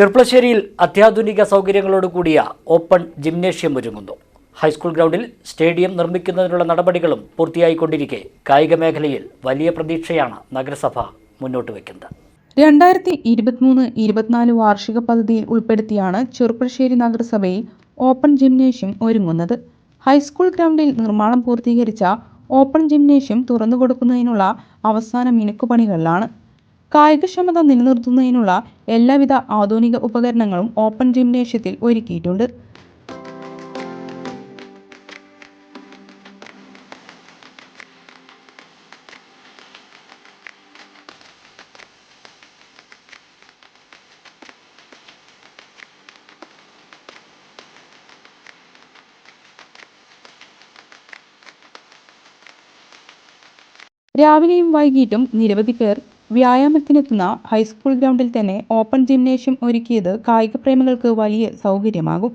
ചെർപ്പളശ്ശേരിയിൽ അത്യാധുനിക സൗകര്യങ്ങളോട് കൂടിയ ഓപ്പൺ ജിംനേഷ്യം ഒരുങ്ങുന്നു. ഹൈസ്കൂൾ ഗ്രൗണ്ടിൽ സ്റ്റേഡിയം നിർമ്മിക്കുന്നതിനുള്ള നടപടികളും പൂർത്തിയായിക്കൊണ്ടിരിക്കെ കായിക മേഖലയിൽ വലിയ പ്രതീക്ഷയാണ് നഗരസഭ മുന്നോട്ട് വയ്ക്കുന്നത് രണ്ടായിരത്തി ഇരുപത്തിമൂന്ന് ഇരുപത്തിനാല് വാർഷിക പദ്ധതിയിൽ ഉൾപ്പെടുത്തിയാണ് ചെറുപ്പശ്ശേരി നഗരസഭയിൽ ഓപ്പൺ ജിംനേഷ്യം ഒരുങ്ങുന്നത്. ഹൈസ്കൂൾ ഗ്രൗണ്ടിൽ നിർമ്മാണം പൂർത്തീകരിച്ച ഓപ്പൺ ജിംനേഷ്യം തുറന്നു കൊടുക്കുന്നതിനുള്ള അവസാന മിനുക്കുപണികളിലാണ് കായികക്ഷമത നിലനിർത്തുന്നതിനുള്ള എല്ലാവിധ ആധുനിക ഉപകരണങ്ങളും ഓപ്പൺ ജിംനേഷ്യത്തിൽ ഒരുക്കിയിട്ടുണ്ട്. രാവിലെയും വൈകിട്ടും നിരവധി പേർ വ്യായാമത്തിനെത്തുന്ന ഹൈസ്കൂൾ ഗ്രൗണ്ടിൽ തന്നെ ഓപ്പൺ ജിംനേഷ്യം ഒരുക്കിയത് കായിക പ്രേമികൾക്ക് വലിയ സൗകര്യമാകും.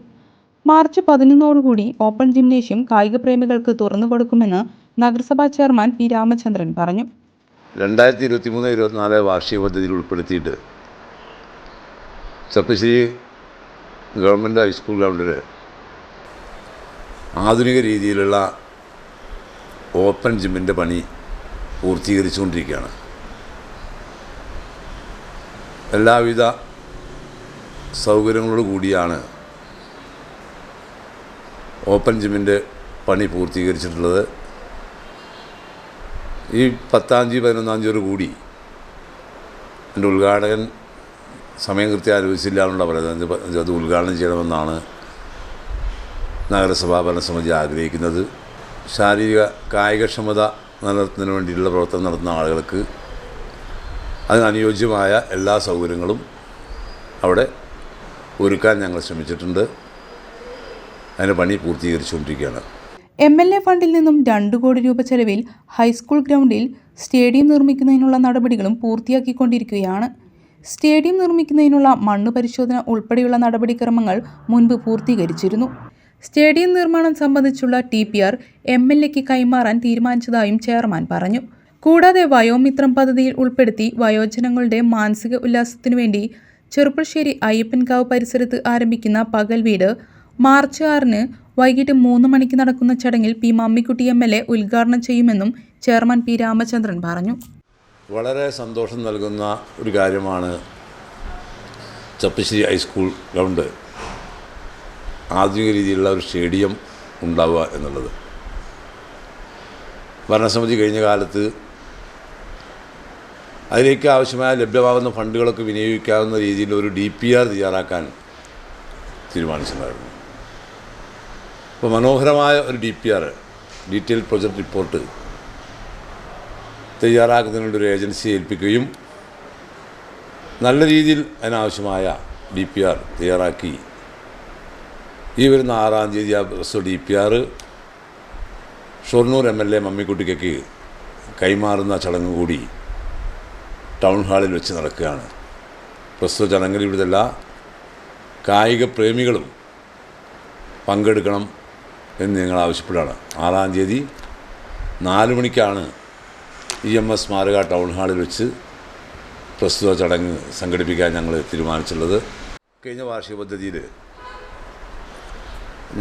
മാർച്ച് പതിനൊന്നോടുകൂടി ഓപ്പൺ ജിംനേഷ്യം കായിക പ്രേമികൾക്ക് തുറന്നു കൊടുക്കുമെന്ന് നഗരസഭാ ചെയർമാൻ പി രാമചന്ദ്രൻ പറഞ്ഞു. രണ്ടായിരത്തി ഇരുപത്തി മൂന്ന് ഇരുപത്തിനാല് വാർഷിക പദ്ധതിയിൽ ഉൾപ്പെടുത്തിയിട്ട് ചപ്പശ്ശേരി ഗവൺമെന്റ് ഹൈസ്കൂൾ ഗ്രൗണ്ടിൽ ആധുനിക രീതിയിലുള്ള ഓപ്പൺ ജിമ്മിന്റെ പണി പൂർത്തീകരിച്ചുകൊണ്ടിരിക്കുകയാണ്. എല്ലാവിധ സൗകര്യങ്ങളോട് കൂടിയാണ് ഓപ്പൺ ജിമ്മിന്റെ പണി പൂർത്തീകരിച്ചിട്ടുള്ളത്. ഈ പത്താം തീയതി പതിനൊന്നാം തീയതിയോട് കൂടി എന്റെ ഉദ്ഘാടകൻ സമയം കൃത്യം ആലോചിച്ചില്ല എന്നുള്ള പറയുന്നത്. അത് ഉദ്ഘാടനം ചെയ്യണമെന്നാണ് നഗരസഭാ ഭരണസമിതി ആഗ്രഹിക്കുന്നത്. ശാരീരിക കായികക്ഷമത നിലനിർത്തുന്നതിന് വേണ്ടിയിട്ടുള്ള പ്രവർത്തനം നടത്തുന്ന ആളുകൾക്ക് അതിനനുയോജ്യമായ എല്ലാ സൗകര്യങ്ങളും അവിടെ ഒരുക്കാൻ ഞങ്ങൾ ശ്രമിച്ചിട്ടുണ്ട്. അതിന്റെ പണി പൂർത്തീകരിച്ചുകൊണ്ടിരിക്കുകയാണ്. എം എൽ എ ഫണ്ടിൽ നിന്നും രണ്ടു കോടി രൂപ ചെലവിൽ ഹൈസ്കൂൾ ഗ്രൗണ്ടിൽ സ്റ്റേഡിയം നിർമ്മിക്കുന്നതിനുള്ള നടപടികളും പൂർത്തിയാക്കിക്കൊണ്ടിരിക്കുകയാണ്. സ്റ്റേഡിയം നിർമ്മിക്കുന്നതിനുള്ള മണ്ണ് പരിശോധന ഉൾപ്പെടെയുള്ള നടപടിക്രമങ്ങൾ മുൻപ് പൂർത്തീകരിച്ചിരുന്നു. സ്റ്റേഡിയം നിർമ്മാണം സംബന്ധിച്ചുള്ള T P R M L എക്ക് കൈമാറാൻ തീരുമാനിച്ചതായും ചെയർമാൻ പറഞ്ഞു. കൂടാതെ വയോമിത്രം പദ്ധതിയിൽ ഉൾപ്പെടുത്തി വയോജനങ്ങളുടെ മാനസിക ഉല്ലാസത്തിനു വേണ്ടി ചെറുപ്പശ്ശേരി അയ്യപ്പൻകാവ് പരിസരത്ത് ആരംഭിക്കുന്ന പകൽ വീട് മാർച്ച് ആറിന് വൈകിട്ട് മൂന്ന് മണിക്ക് നടക്കുന്ന ചടങ്ങിൽ P Mammikutty M L A ഉദ്ഘാടനം ചെയ്യുമെന്നും ചെയർമാൻ പി രാമചന്ദ്രൻ പറഞ്ഞു. വളരെ സന്തോഷം നൽകുന്ന ഒരു കാര്യമാണ് ചപ്പശ്ശേരി ഹൈസ്കൂൾ ഗ്രൗണ്ട്. ആധുനിക രീതിയിലുള്ള ഒരു സ്റ്റേഡിയം ഉണ്ടാവുക എന്നുള്ളത്. ഭരണസമിതി കഴിഞ്ഞ കാലത്ത് അതിലേക്ക് ആവശ്യമായ ലഭ്യമാകുന്ന ഫണ്ടുകളൊക്കെ വിനിയോഗിക്കാവുന്ന രീതിയിൽ ഒരു ഡി പി ആർ തയ്യാറാക്കാൻ തീരുമാനിച്ചിട്ടുണ്ടായിരുന്നു. അപ്പോൾ മനോഹരമായ ഒരു D P R detail project report തയ്യാറാക്കുന്നതിനുള്ള ഒരു ഏജൻസിയെ ഏൽപ്പിക്കുകയും നല്ല രീതിയിൽ അതിനാവശ്യമായ ഡി പി ആർ തയ്യാറാക്കി. ഈ വരുന്ന ആറാം തീയതി ആ D P R Shoranur M L A മമ്മിക്കുട്ടിക്ക് കൈമാറുന്ന ചടങ്ങ് കൂടി ടൗൺ ഹാളിൽ വെച്ച് നടക്കുകയാണ്. പ്രസ്തുത ചടങ്ങിൽ ഇവിടുത്തെ എല്ലാ കായിക പ്രേമികളും പങ്കെടുക്കണം എന്ന് ഞങ്ങൾ ആവശ്യപ്പെടുകയാണ്. ആറാം തീയതി നാല് മണിക്കാണ് ഇ എം എസ് സ്മാരക ടൗൺ ഹാളിൽ വെച്ച് പ്രസ്തുത ചടങ്ങ് സംഘടിപ്പിക്കാൻ ഞങ്ങൾ തീരുമാനിച്ചുള്ളത് കഴിഞ്ഞ വാർഷിക പദ്ധതിയിൽ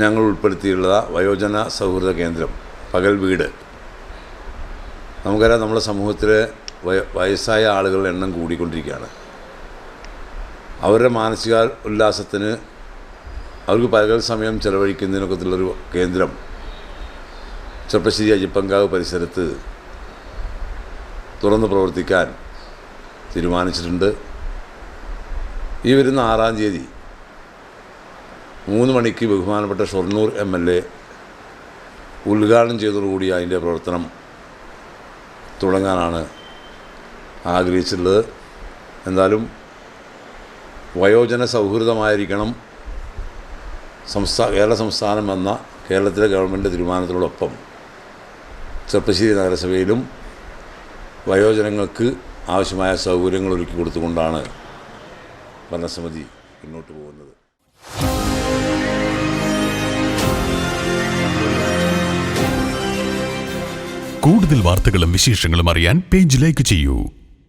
ഞങ്ങൾ ഉൾപ്പെടുത്തിയുള്ള വയോജന സൗഹൃദ കേന്ദ്രം പകൽ വീട്. നമുക്കറിയാം നമ്മുടെ സമൂഹത്തിലെ വയസ്സായ ആളുകളുടെ എണ്ണം കൂടിക്കൊണ്ടിരിക്കുകയാണ്. അവരുടെ മാനസിക ഉല്ലാസത്തിന് അവർക്ക് പകൽ സമയം ചെലവഴിക്കുന്നതിനൊക്കത്തുള്ളൊരു കേന്ദ്രം ചെറുപ്പശ്ശേരി അയ്യപ്പങ്കാവ് പരിസരത്ത് തുറന്ന് പ്രവർത്തിക്കാൻ തീരുമാനിച്ചിട്ടുണ്ട്. ഈ വരുന്ന ആറാം തീയതി മൂന്ന് മണിക്ക് ബഹുമാനപ്പെട്ട ഷൊർണൂർ എം എൽ എ ഉദ്ഘാടനം ചെയ്തതോടുകൂടി അതിന്റെ പ്രവർത്തനം തുടങ്ങാനാണ് ആഗ്രഹിച്ചിട്ടുള്ളത്. എന്തായാലും വയോജന സൗഹൃദമായിരിക്കണം സംസ്ഥാന കേരള സംസ്ഥാനം എന്ന കേരളത്തിലെ ഗവൺമെന്റ് തീരുമാനത്തിനോടൊപ്പം ചെറുപ്പശ്ശേരി നഗരസഭയിലും വയോജനങ്ങൾക്ക് ആവശ്യമായ സൗകര്യങ്ങൾ ഒരുക്കി കൊടുത്തുകൊണ്ടാണ് ഭരണസമിതി മുന്നോട്ട് പോകുന്നത്. കൂടുതൽ വാർത്തകളും വിശേഷങ്ങളും അറിയാൻ പേജ് ലൈക്ക് ചെയ്യൂ.